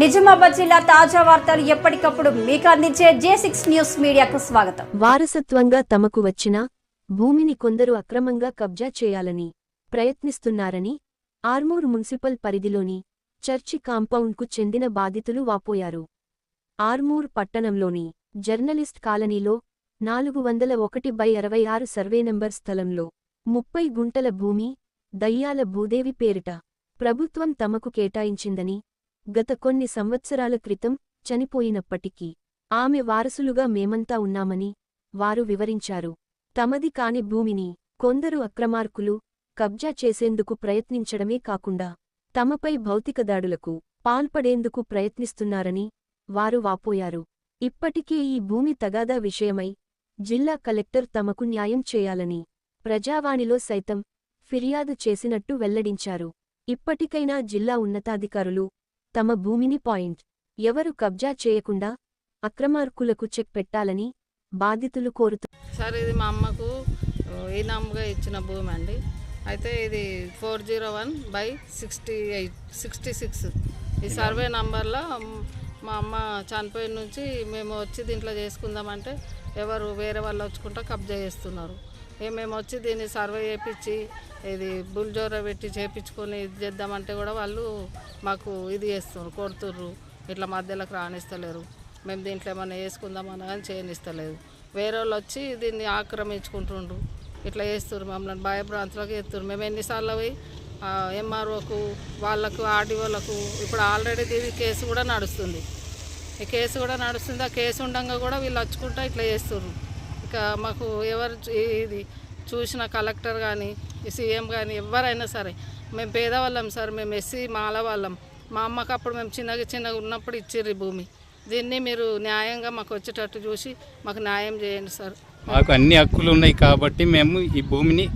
నిజామాబాద్ జిల్లా తాజా వార్తలు ఎప్పటికప్పుడు మీకు అందించే జే సిక్స్ న్యూస్ మీడియాకు స్వాగతం. వారసత్వంగా తమకు వచ్చిన భూమిని కొందరు అక్రమంగా కబ్జా చేయాలని ప్రయత్నిస్తున్నారని ఆర్మూర్ మున్సిపల్ పరిధిలోని చర్చి కాంపౌండ్కు చెందిన బాధితులు వాపోయారు. ఆర్మూర్ పట్టణంలోని జర్నలిస్ట్ కాలనీలో నాలుగు వందల ఒకటి బై అరవై ఆరు సర్వే నంబర్ స్థలంలో ముప్పై గుంటల భూమి దయ్యాల భూదేవి పేరిట ప్రభుత్వం తమకు కేటాయించిందని గత కొన్ని సంవత్సరాల క్రితం చనిపోయినప్పటికీ ఆమె వారసులుగా మేమంతా ఉన్నామని వారు వివరించారు. తమది కాని భూమిని కొందరు అక్రమార్కులు కబ్జా చేసేందుకు ప్రయత్నించడమే కాకుండా తమపై భౌతిక దాడులకు పాల్పడేందుకు ప్రయత్నిస్తున్నారని వారు వాపోయారు. ఇప్పటికే ఈ భూమి తగాదా విషయమై జిల్లా కలెక్టర్ తమకు న్యాయం చేయాలని ప్రజావాణిలో సైతం ఫిర్యాదు చేసినట్టు వెల్లడించారు. ఇప్పటికైనా జిల్లా ఉన్నతాధికారులు తమ భూమిని పాయింట్. ఎవరు కబ్జా చేయకుండా అక్రమార్కులకు చెక్ పెట్టాలని బాధితులు కోరుతు. సార్ ఇది మా అమ్మకు ఈనాముగా ఇచ్చిన భూమి అండి. అయితే ఇది four zero one by sixty eight sixty six. ఈ సర్వే నంబర్లో మా అమ్మ చనిపోయిన నుంచి మేము వచ్చి దీంట్లో చేసుకుందామంటే ఎవరు వేరే వాళ్ళు వచ్చుకుంటా కబ్జా చేస్తున్నారు. మేము వచ్చి దీన్ని సర్వే చేయించి ఇది బుల్జోర పెట్టి చేపించుకొని ఇది చేద్దామంటే కూడా వాళ్ళు మాకు ఇది చేస్తున్నారు కొడుతుర్రు. ఇట్లా మధ్యలోకి రాణిస్తలేరు మేము దీంట్లో ఏమైనా వేసుకుందామన్నా కానీ చేయనిస్తలేదు. వేరే వాళ్ళు వచ్చి దీన్ని ఆక్రమించుకుంటుండ్రు. ఇట్లా చేస్తారు మమ్మల్ని భయభ్రాంతులకు చేస్తారు మేము ఎన్నిసార్లు పోయి ఎంఆర్ఓకు వాళ్ళకు ఆర్డీఓలకు ఇప్పుడు ఆల్రెడీ దీని కేసు కూడా నడుస్తుంది. ఈ కేసు కూడా నడుస్తుంది. ఆ కేసు ఉండగా కూడా వీళ్ళు వచ్చుకుంటా ఇట్లా చేస్తున్నారు ఇక మాకు ఎవరు ఇది చూసిన కలెక్టర్ కానీ సీఎం కానీ ఎవరైనా సరే మేము పేదవాళ్ళం సార్ మేము ఎస్సీ మాల వాళ్ళం మా అమ్మకు అప్పుడు మేము చిన్నగా చిన్నగా ఉన్నప్పుడు ఇచ్చిర్రు భూమి. దీన్ని మీరు న్యాయంగా మాకు వచ్చేటట్టు చూసి మాకు న్యాయం చేయండి సార్. మాకు అన్ని హక్కులు ఉన్నాయి కాబట్టి మేము ఈ భూమిని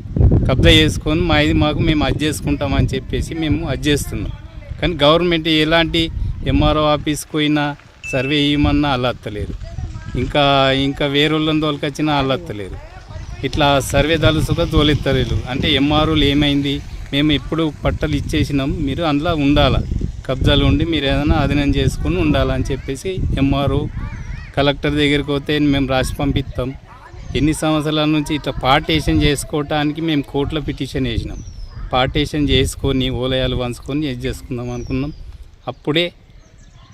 కబ్జా చేసుకొని మా ఇది మాకు మేము అది చేసుకుంటామని చెప్పేసి మేము అది చేస్తున్నాం. కానీ గవర్నమెంట్ ఎలాంటి ఎంఆర్ఓ ఆఫీస్కి పోయినా సర్వే ఇవ్వమన్నా అలా అత్తలేదు. ఇంకా ఇంకా వేరే వాళ్ళని తోలుకొచ్చినా అల్లత్తలేరు ఇట్లా సర్వే దళసుగా తోలెత్తలేరు అంటే ఎంఆర్ఓలు ఏమైంది? మేము ఎప్పుడు పట్టలు ఇచ్చేసినాం. మీరు అందులో ఉండాలా? కబ్జాలు ఉండి మీరు ఏదైనా అధీనం చేసుకుని ఉండాలని చెప్పేసి ఎంఆర్ఓ కలెక్టర్ దగ్గరికి పోతే మేము రాసి పంపిస్తాం ఎన్ని సంవత్సరాల నుంచి ఇట్లా పార్టేషన్ చేసుకోవటానికి మేము కోర్టులో పిటిషన్ వేసినాం. పార్టేషన్ చేసుకొని ఓలయాలు పంచుకొని ఇది చేసుకుందాం అనుకున్నాం. అప్పుడే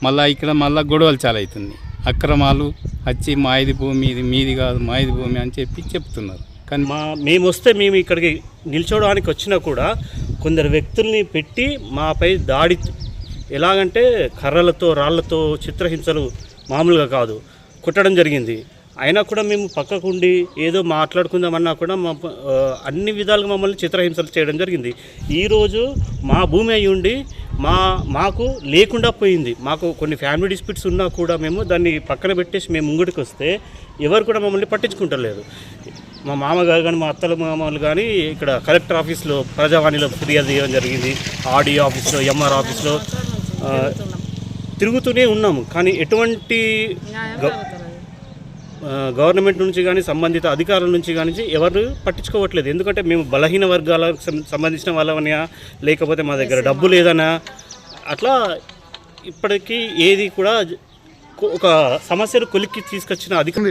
మళ్ళా ఇక్కడ మళ్ళీ గొడవలు చాలా అవుతుంది అక్రమాలు వచ్చి మాది భూమి ఇది మీది కాదు మాది భూమి అని చెప్పి చెప్తున్నారు. కానీ మా మేము వస్తే మేము ఇక్కడికి నిల్చోవడానికి వచ్చినా కూడా కొందరు వ్యక్తుల్ని పెట్టి మాపై దాడి ఎలాగంటే కర్రలతో రాళ్ళతో చిత్రహింసలు మామూలుగా కాదు. కుట్టడం జరిగింది. అయినా కూడా మేము పక్కకుండి ఏదో మాట్లాడుకుందామన్నా కూడా మా అన్ని విధాలుగా మమ్మల్ని చిత్రహింసలు చేయడం జరిగింది. ఈరోజు మా భూమి అయి ఉండి మా మాకు లేకుండా పోయింది. మాకు కొన్ని ఫ్యామిలీ డిస్ప్యూట్స్ ఉన్నా కూడా మేము దాన్ని పక్కన పెట్టేసి మేము ముంగడికి వస్తే ఎవరు కూడా మమ్మల్ని పట్టించుకుంటలేదు. మా మామగారు కానీ మా అత్తల మామలు కానీ ఇక్కడ కలెక్టర్ ఆఫీస్లో ప్రజావాణిలో ఫిర్యాదు చేయడం జరిగింది. ఆర్డీ ఆఫీస్లో ఎంఆర్ ఆఫీస్లో తిరుగుతూనే ఉన్నాము. కానీ ఎటువంటి న్యాయం గ- జరుగుతుంది ఆ, గవర్నమెంట్ నుంచి కానీ సంబంధిత అధికారుల నుంచి కానీ ఎవరు పట్టించుకోవట్లేదు. ఎందుకంటే మేము బలహీన వర్గాలకు సంబంధించిన వాళ్ళమనా లేకపోతే మా దగ్గర డబ్బు లేదనా అట్లా ఇప్పటికీ ఏది కూడా ఒక సమస్యను కొలిక్కి తీసుకొచ్చిన అధికారం